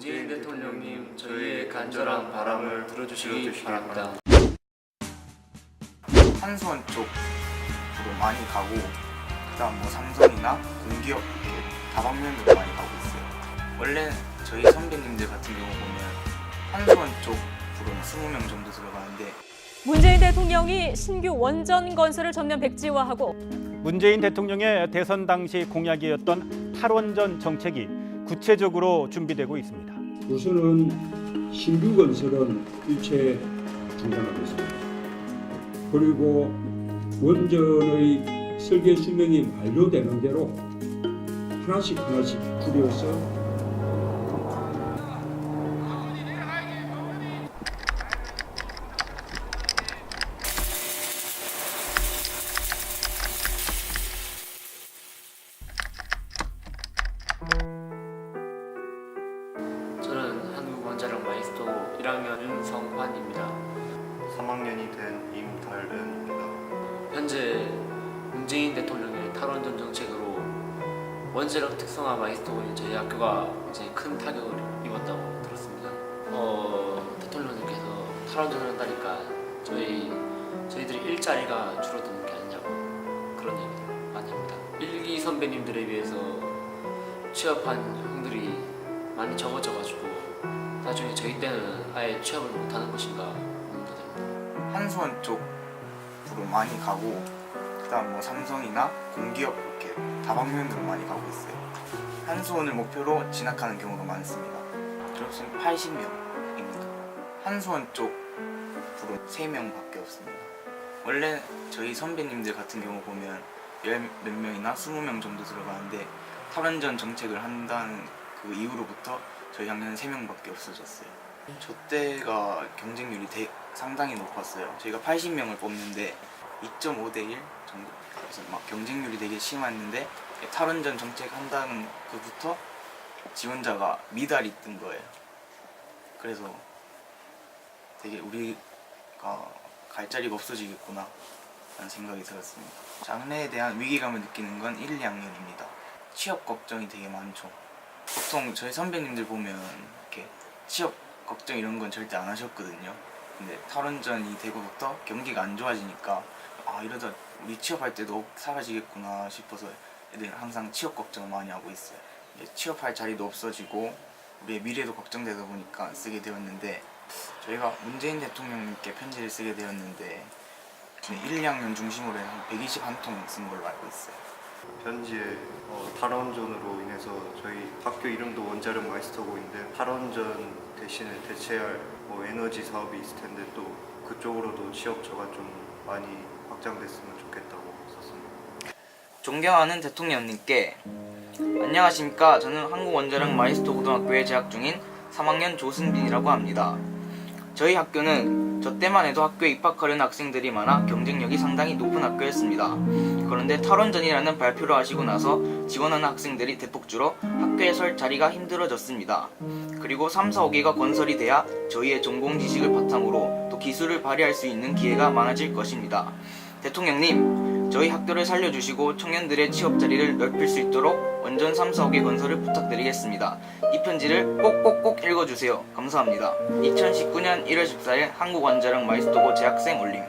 문재인 대통령님 저희의 간절한 바람을 들어주시기 바랍니다. 한수원 쪽으로 많이 가고 그다음 뭐 삼성이나 공기업 이렇게 다방면으로 많이 가고 있어요. 원래 저희 선배님들 같은 경우 보면 한수원 쪽으로는 20명 정도 들어가는데 문재인 대통령이 신규 원전 건설을 전면 백지화하고 문재인 대통령의 대선 당시 공약이었던 탈원전 정책이 구체적으로 준비되고 있습니다. 우선은 신규 건설은 일체 중단하겠습니다. 그리고 원전의 설계 수명이 만료되는 대로 하나씩 하나씩 줄여서 한국원자력 마이스터 1학년 윤성환입니다. 3학년이 된 임달은입니다. 현재 문재인 대통령의 탈원 전 정책으로 원자력 특성화 마이스터인 저희 학교가 이제 큰 타격을 입었다고 들었습니다. 어, 대통령님께서 탈원전을 한다니까 저희 저희들이 일자리가 줄어드는 게 아니냐고 그런 얘기를 많이 합니다. 일기 선배님들에 비해서 취업한 형들이 많이 적어져가지고 나중에 저희 때는 아예 취업을 못하는 것인가 고민도 됩니다. 한수원 쪽으로 많이 가고 그다음 뭐 삼성이나 공기업 이렇게 다방면으로 많이 가고 있어요. 한수원을 목표로 진학하는 경우가 많습니다. 졸업생 80명입니다. 한수원 쪽으로 3명밖에 없습니다. 원래 저희 선배님들 같은 경우 보면 열몇 명이나 20명 정도 들어가는데 탈원전 정책을 한다는 그 이후로부터 저희 학년은 3명밖에 없어졌어요. 저 때가 경쟁률이 대- 상당히 높았어요. 저희가 80명을 뽑는데 2.5 대 1 정도. 그래서 막 경쟁률이 되게 심했는데 탈원전 정책 한다는 그부터 지원자가 미달이 뜬 거예요. 그래서 되게 우리가 갈 자리가 없어지겠구나 라는 생각이 들었습니다. 장래에 대한 위기감을 느끼는 건 1, 2학년입니다. 취업 걱정이 되게 많죠. 보통 저희 선배님들 보면 이렇게 취업 걱정 이런 건 절대 안 하셨거든요. 근데 탈원전이 되고부터 경기가 안 좋아지니까 아 이러다 우리 취업할 때도 사라지겠구나 싶어서 애들 항상 취업 걱정을 많이 하고 있어요. 취업할 자리도 없어지고 우리의 미래도 걱정되다 보니까 쓰게 되었는데 저희가 문재인 대통령님께 편지를 쓰게 되었는데 1, 2학년 중심으로 해서 한 121통 쓴 걸로 알고 있어요. 현지에 어, 탈원전으로 인해서 저희 학교 이름도 원자력 마이스터고인데 탈원전 대신에 대체할 뭐 에너지 사업이 있을 텐데 또 그쪽으로도 취업처가 좀 많이 확장됐으면 좋겠다고 썼습니다. 존경하는 대통령님께 안녕하십니까 저는 한국원자력 마이스터 고등학교에 재학 중인 3학년 조승빈이라고 합니다 저희 학교는 저 때만 해도 학교에 입학하려는 학생들이 많아 경쟁력이 상당히 높은 학교였습니다. 그런데 탈원전이라는 발표를 하시고 나서 지원하는 학생들이 대폭 줄어 학교에 설 자리가 힘들어졌습니다. 그리고 3, 4, 5개가 건설이 돼야 저희의 전공 지식을 바탕으로 또 기술을 발휘할 수 있는 기회가 많아질 것입니다. 대통령님 저희 학교를 살려주시고 청년들의 취업 자리를 넓힐 수 있도록 원전 3, 4, 5개 건설을 부탁드리겠습니다. 이 편지를 꼭꼭꼭 읽어주세요. 감사합니다. 2019년 1월 14일 한국원자력 마이스터고 재학생 올림